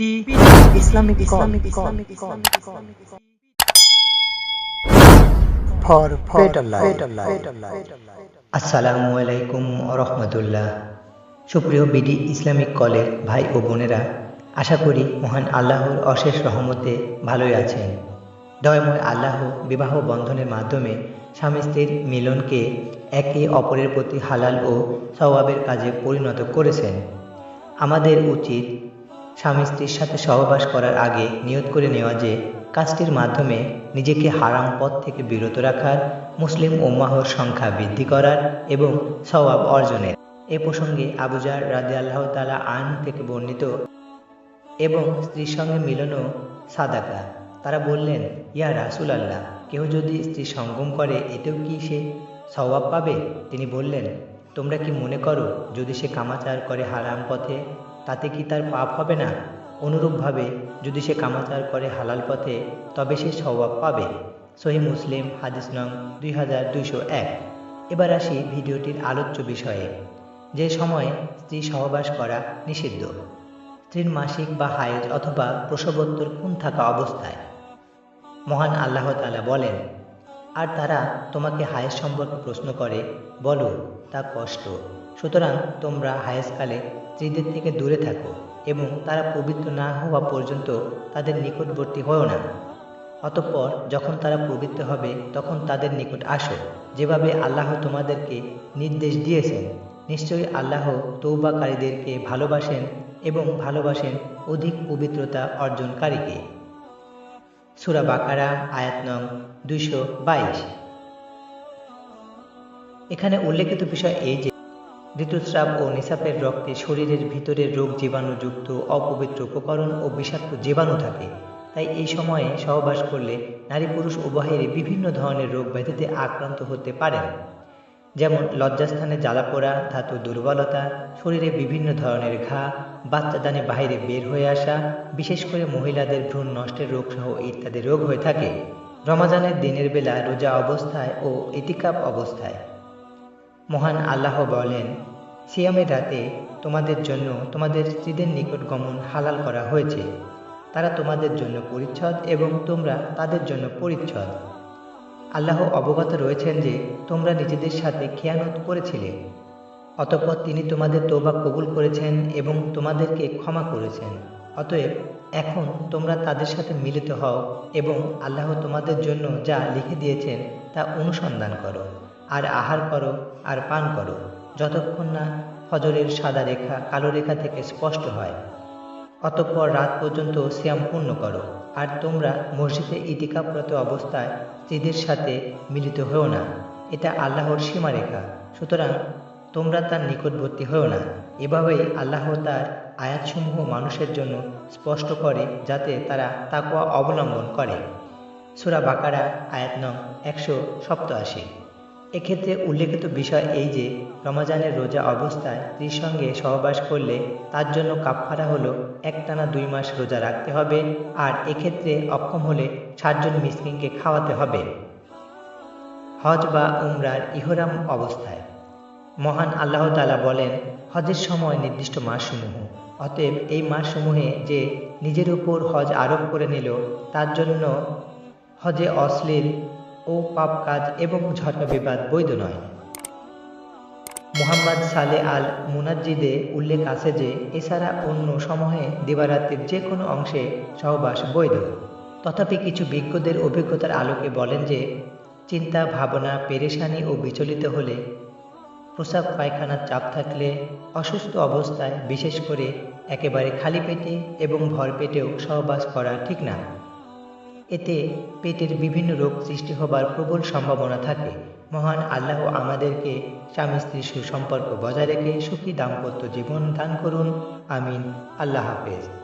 B D Islamic Islamic Islamic for better life আসসালামু আলাইকুম রহমতুল্লাহ সুপ্রিয় বিডি ইসলামিক কলের ভাই ও বোনেরা আশা করি মহান আল্লাহর অশেষ রহমতে ভালোই আছেন। দয়ময় আল্লাহ বিবাহ বন্ধনের মাধ্যমে স্বামী স্ত্রীর মিলনকে একে অপরের প্রতি হালাল ও সওয়াবের কাজে পরিণত করেছেন। আমাদের উচিত স্বামী স্ত্রীর সাথে সহবাস করার আগে নিয়ত করে নেওয়া যে, কাজটির মাধ্যমে নিজেকে হারাম পথ থেকে বিরত রাখার, মুসলিম উম্মাহর সংখ্যা বৃদ্ধি করার এবং সওয়াব অর্জনের। এ প্রসঙ্গে আবুজার রাদে আল্লাহ তালা আইন থেকে বর্ণিত এবং স্ত্রীর সঙ্গে মিলনও সাদাকা। তারা বললেন, ইয়া রাসুল আল্লাহ কেউ যদি স্ত্রী সঙ্গম করে, এতেও কি সে সওয়াব পাবে? তিনি বললেন, তোমরা কি মনে করো, যদি সে কামাচার করে হারাম পথে তাতে কি তার পাপ হবে না? অনুরূপভাবে, যদি সে কামাচার করে হালাল পথে, তবে সে সওয়াব পাবে। সহি মুসলিম, হাদিস নং দুই হাজার দুইশো এক। এবার আসি ভিডিওটির আলোচ্য বিষয়ে। যে সময়ে স্ত্রী সহবাস করা নিষিদ্ধ। স্ত্রীর মাসিক বা হায়েজ অথবা প্রসবোত্তর কোন থাকা অবস্থায়? মহান আল্লাহ তাআলা বলেন, আর তারা তোমাকে হায়েজ সম্পর্কে প্রশ্ন করে, বলো, তা কষ্ট। সুতরাং তোমরা হায়েজকালে স্ত্রীদের থেকে দূরে থাকো এবং তারা পবিত্র না হওয়া পর্যন্ত তাদের নিকটবর্তী হও না। অতঃপর যখন তারা পবিত্র হবে, তখন তাদের নিকট আসো। যেভাবে আল্লাহ তোমাদেরকে নির্দেশ দিয়েছেন, নিশ্চয়ই আল্লাহ তৌবাকারীদেরকে ভালোবাসেন এবং ভালোবাসেন অধিক পবিত্রতা অর্জনকারীকে। সুরা বাকারা, আয়াত নং দুইশো বাইশ। এখানে উল্লেখিত বিষয় এই যে ঋতুস্রাব ও নিসাপের রক্তে শরীরের ভিতরের রোগ জীবাণুযুক্ত অপবিত্র উপকরণ ও বিষাক্ত জীবাণু থাকে। তাই এই সময়ে সহবাস করলে নারী পুরুষ উভয়েরই বিভিন্ন ধরনের রোগ ব্যাধিতে আক্রান্ত হতে পারেন। যেমন লজ্জাস্থানে জ্বালাপোড়া ধাতু দুর্বলতা, শরীরে বিভিন্ন ধরনের ঘা, বাচ্চাদানে বাইরে বের হয়ে আসা, বিশেষ করে মহিলাদের ভ্রূণ নষ্টের রোগ সহ ইত্যাদি রোগ হয়ে থাকে। রমাজানের দিনের বেলা রোজা অবস্থায় ও ইতিকাপ অবস্থায়। মহান আল্লাহ বলেন সিয়ামের রাতে তোমাদের জন্য তোমাদের স্ত্রীদের নিকট গমন হালাল করা হয়েছে। তারা তোমাদের জন্য পরিচ্ছদ এবং তোমরা তাদের জন্য পরিচ্ছদ। আল্লাহ অবগত রয়েছেন যে তোমরা নিজেদের সাথে খেয়ানত করেছিলে, অতঃপর তিনি তোমাদের তোবা কবুল করেছেন এবং তোমাদেরকে ক্ষমা করেছেন। অতএব এখন তোমরা তাদের সাথে মিলিত হও এবং আল্লাহ তোমাদের জন্য যা লিখে দিয়েছেন তা অনুসন্ধান করো। আর আহার করো আর পান করো, যতক্ষণ না ফজরের সাদা রেখা কালো রেখা থেকে স্পষ্ট হয়। অতঃপর রাত পর্যন্ত শ্যাম পূর্ণ করো, আর তোমরা মসজিদে ইতিকাপরত অবস্থায় স্ত্রীদের সাথে মিলিত হও না। এটা আল্লাহর সীমারেখা, সুতরাং তোমরা তার নিকটবর্তী হও না। এভাবেই আল্লাহ তার আয়াতসমূহ মানুষের জন্য স্পষ্ট করে, যাতে তারা তাকওয়া অবলম্বন করে। সুরা বাকারা, আয়াত নং একশো সপ্তআশি এক্ষেত্রে উল্লেখিত বিষয় এই যে, রমাজানের রোজা অবস্থায় স্ত্রীর সঙ্গে সহবাস করলে তার জন্য কাপফারা হলো একটানা দুই মাস রোজা রাখতে হবে আর এক্ষেত্রে অক্ষম হলে ষাটজন মিসকিনকে খাওয়াতে হবে। হজ বা উমরার ইহরাম অবস্থায়। মহান আল্লাহ তালা বলেন, হজের সময় নির্দিষ্ট মাসসমূহ। অতএব এই মাসসমূহে যে নিজের উপর হজ আরোপ করে নিল, তার জন্য হজে অশ্লীল ও পাপ কাজ এবং ঝটকা বিবাদ বৈধ নয়। মুহাম্মদ সালে আল মুনাজ্জিদে উল্লেখ আছে যে, এছাড়া অন্য সময়ে দিবারাত্রির যে কোনো অংশে সহবাস বৈধ। তথাপি কিছু বিজ্ঞদের অভিজ্ঞতার আলোকে বলেন যে, চিন্তা, ভাবনা, পেরেশানি ও বিচলিত হলে প্রসাব পায়খানার চাপ থাকলে অসুস্থ অবস্থায় বিশেষ করে একেবারে খালি পেটে এবং ভর পেটেও সহবাস করা ঠিক না। এতে পেটের বিভিন্ন রোগ সৃষ্টি হবার প্রবল সম্ভাবনা থাকে। মহান আল্লাহ আমাদেরকে স্বামী স্ত্রীর সুসম্পর্ক বজায় রেখে সুখী দাম্পত্য জীবন দান করুন। আমিন। আল্লাহ হাফেজ।